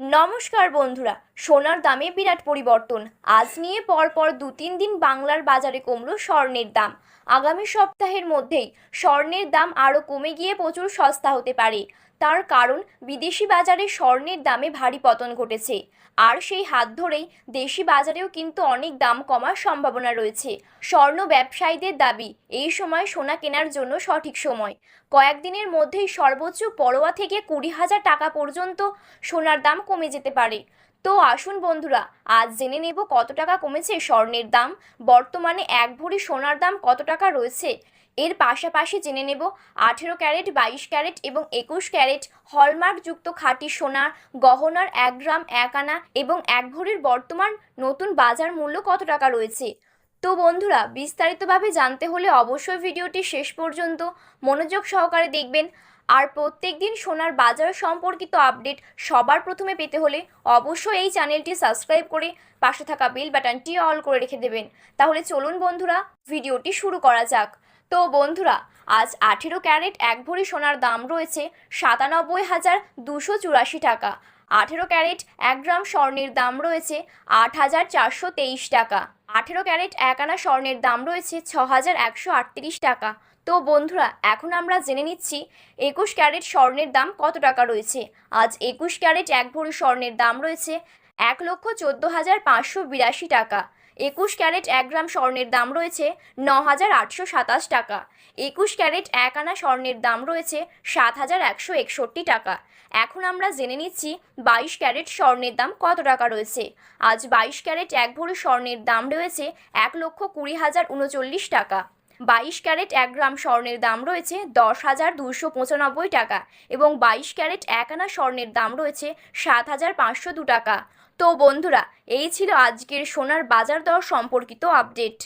নমস্কার বন্ধুরা সোনার দামে বিরাট পরিবর্তন। আজ নিয়ে পরপর দু তিন দিন বাংলার বাজারে কমলো স্বর্ণের দাম। আগামী সপ্তাহের মধ্যেই স্বর্ণের দাম আরও কমে গিয়ে প্রচুর সস্তা হতে পারে। তার কারণ, বিদেশি বাজারে স্বর্ণের দামে ভারী পতন ঘটেছে। আর সেই হাত ধরেই দেশি বাজারেও কিন্তু অনেক দাম কমার সম্ভাবনা রয়েছে। স্বর্ণ ব্যবসায়ীদের দাবি, এই সময় সোনা কেনার জন্য সঠিক সময়। কয়েকদিনের মধ্যেই সর্বোচ্চ পরোয়া থেকে কুড়ি হাজার টাকা পর্যন্ত সোনার দাম কমে যেতে পারে। তো আসুন বন্ধুরা, আজ জেনে নেব কত টাকা কমেছে স্বর্ণের দাম। বর্তমানে এক ভরি সোনার দাম কত টাকা রয়েছে? এর পাশাপাশি জেনে নেব, আঠেরো ক্যারেট, বাইশ ক্যারেট এবং একুশ ক্যারেট হলমার্কযুক্ত খাঁটি সোনার গহনার এক গ্রাম এক আনা এবং এক ভরির বর্তমান নতুন বাজার মূল্য কত টাকা রয়েছে? তো বন্ধুরা, বিস্তারিতভাবে জানতে হলে অবশ্যই ভিডিওটি শেষ পর্যন্ত মনোযোগ সহকারে দেখবেন। আর প্রত্যেক দিন সোনার বাজার সম্পর্কিত আপডেট সবার প্রথমে পেতে হলে অবশ্যই এই চ্যানেলটি সাবস্ক্রাইব করে পাশে থাকা বেল বাটনটি অল করে রেখে দেবেন। তাহলে চলুন বন্ধুরা, ভিডিওটি শুরু করা যাক। তো বন্ধুরা, আজ আঠেরো ক্যারেট এক ভরি সোনার দাম রয়েছে সাতানব্বই হাজার দুশো চুরাশি টাকা। আঠেরো ক্যারেট এক গ্রাম স্বর্ণের দাম রয়েছে আট হাজার চারশো তেইশ টাকা। আঠেরো ক্যারেট এক আনা স্বর্ণের দাম রয়েছে ছ হাজার একশো আটত্রিশ টাকা। তো বন্ধুরা, এখন আমরা জেনে নিচ্ছি একুশ ক্যারেট স্বর্ণের দাম কত টাকা রয়েছে। আজ একুশ ক্যারেট এক ভরি স্বর্ণের দাম রয়েছে এক লক্ষ চোদ্দ হাজার পাঁচশো বিরাশি টাকা। একুশ ক্যারেট এক গ্রাম স্বর্ণের দাম রয়েছে ন হাজার আটশো সাতাশ টাকা। একুশ ক্যারেট এক আনা স্বর্ণের দাম রয়েছে সাত হাজার একশো একষট্টি টাকা। এখন আমরা জেনে নিচ্ছি বাইশ ক্যারেট স্বর্ণের দাম কত টাকা রয়েছে। আজ বাইশ ক্যারেট এক ভরি স্বর্ণের দাম রয়েছে এক লক্ষ কুড়ি হাজার উনচল্লিশ টাকা। বাইশ ক্যারেট এক গ্রাম স্বর্ণের দাম রয়েছে দশ হাজার দুশো পঁচানব্বই টাকা এবং বাইশ ক্যারেট এক আনা স্বর্ণের দাম রয়েছে সাত হাজার পাঁচশো দু টাকা। তো বন্ধুরা, এই ছিল আজকের সোনার বাজার দর সম্পর্কিত আপডেট।